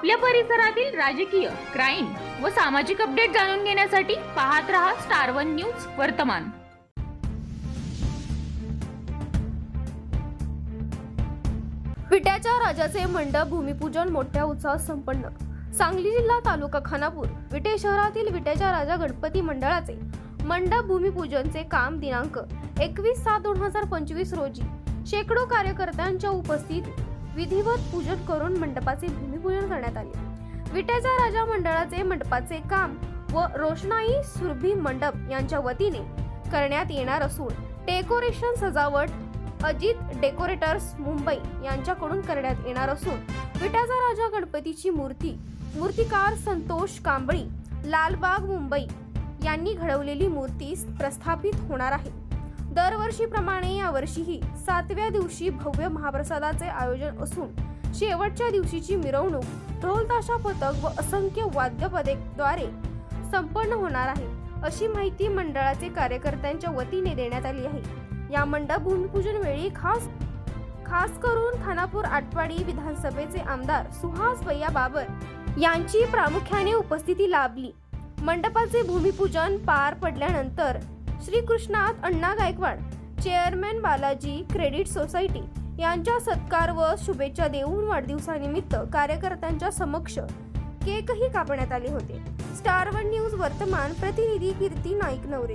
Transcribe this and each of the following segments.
आपल्या परिसरातील राजकीय क्राईम व सामाजिक अपडेट जाणून घेण्यासाठी पाहत रहा स्टार वन न्यूज वर्तमान. विट्याच्या राजाचे मंडप भूमिपूजन मोठ्या उत्साहात संपन्न. सांगली जिल्हा तालुका खानापूर विटे शहरातील विट्याच्या राजा गणपती मंडळाचे मंडप भूमिपूजनचे काम दिनांक एकवीस सात दोन हजार पंचवीस रोजी शेकडो कार्यकर्त्यांच्या उपस्थित विधिवत पूजन करून मंडपाचे भूमिपूजन करण्यात आले. विट्याच्या राजा मंडळाचे मंडपाचे काम व रोषणाई सुरभी मंडप यांच्या वतीने करण्यात येणार असून डेकोरेशन सजावट अजित डेकोरेटर्स मुंबई यांच्याकडून करण्यात येणार असून विटाचा राजा गणपतीची मूर्ती मूर्तिकार संतोष कांबळी लालबाग मुंबई यांनी घडवलेली मूर्ती प्रस्थापित होणार आहे. दरवर्षीप्रमाणे यावर्षीही सातव्या दिवशी भव्य महाप्रसादाचे आयोजन असून शेवटच्या दिवशीची मिरवणूक ढोल ताशा पथक व असंख्य वाद्यपदेद्वारे संपन्न होणार आहे अशी माहिती मंडळाचे कार्यकर्त्यांच्या वतीने देण्यात आली आहे. या मंडप भूमिपूजन वेळी खास खास करून खानापूर आटपाडी विधानसभेचे आमदार सुहास भैया बाबर यांची प्रामुख्याने उपस्थिती लाभली. मंडपाचे भूमिपूजन पार पडल्यानंतर श्रीकृष्णात Anna Gaikwad chairman Balaji credit society यांच्या सत्कार व शुभेच्छा देऊन वाढदिवसानिमित्त कार्यकर्त्यांच्या समक्ष केकही कापण्यात आले होते. स्टार वन न्यूज वर्तमान प्रतिनिधी कीर्ती नाईक नवरे.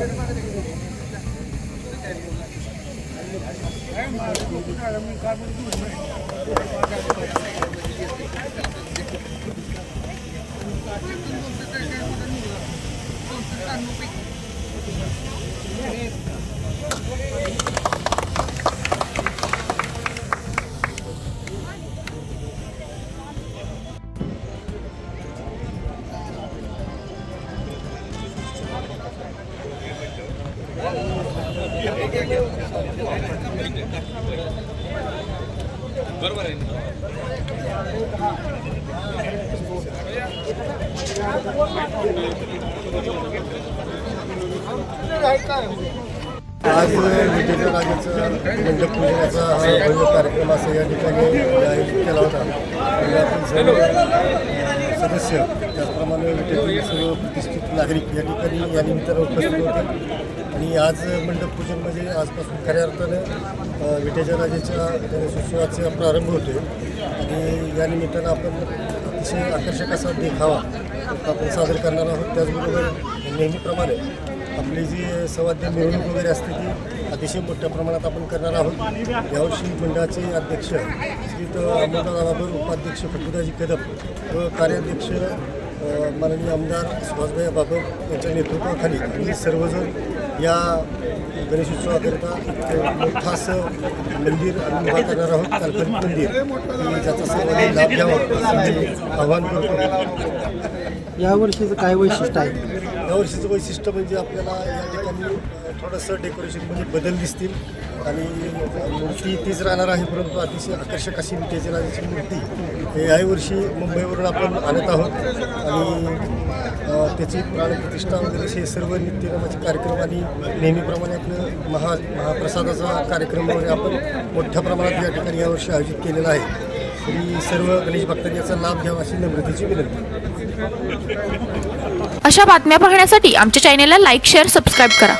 आहे की बरोबर आहे. काय आज विजेच्या राजाचं मंडप पूजनाचा हा भव्य कार्यक्रम असं या ठिकाणी आयोजित केला होता. मंडळातील सर्व सदस्य त्याचप्रमाणे विटेतील सर्व प्रतिष्ठित नागरिक या ठिकाणी या निमित्तानं उपस्थित होते. आणि आज मंडप पूजन म्हणजे आजपासून खऱ्या अर्थानं अ, विटेच्या राजाच्या गणेशोत्सवाचा प्रारंभ होतो आणि या निमित्तानं आपण अतिशय आकर्षक असा देखावा आपण सादर करणार आहोत. त्याचबरोबर नेहमीप्रमाणे आपली जी सवाद्य मिरवणूक वगैरे असते ती अतिशय मोठ्या प्रमाणात आपण करणार आहोत. यावर्षी मंडळाचे अध्यक्ष श्रीत अमृता बाबर उपाध्यक्ष फटुदाजी कदम व कार्याध्यक्ष माननीय आमदार सुभाषभाई बाबर यांच्या नेतृत्वाखाली आम्ही सर्वजण या गणेशोत्सवाकरिता एक मोठं असं मंदिर आम्ही उभा करणार आहोत. काल्पनिक मंदिर. की ज्याचा सर्वांनी लाभ घ्यावा आवाहन करतो. यावर्षीचं काय वैशिष्ट्य आहे? यावर्षीचं वैशिष्ट्य म्हणजे आपल्याला या ठिकाणी थोडंसं डेकोरेशनमध्ये बदल दिसतील. आणि मूर्ती तीच राहणार आहे परंतु अतिशय आकर्षक अशी विटेची राजाची मूर्ती. हे याही वर्षी मुंबईवरून आपण आणत आहोत. आणि त्याची प्राणप्रतिष्ठा वगैरे असे सर्व नित्यक्रमाचे कार्यक्रम आणि नेहमीप्रमाणे आपलं महा महाप्रसादाचा कार्यक्रम वगैरे आपण मोठ्या प्रमाणात या ठिकाणी यावर्षी आयोजित केलेला आहे. तरी सर्व गणेश भक्तांनी याचा लाभ घ्यावा अशी नम्रतेची विनंती. अशा बातम्या पाहण्यासाठी आमच्या चॅनेलला लाईक शेअर सबस्क्राईब करा.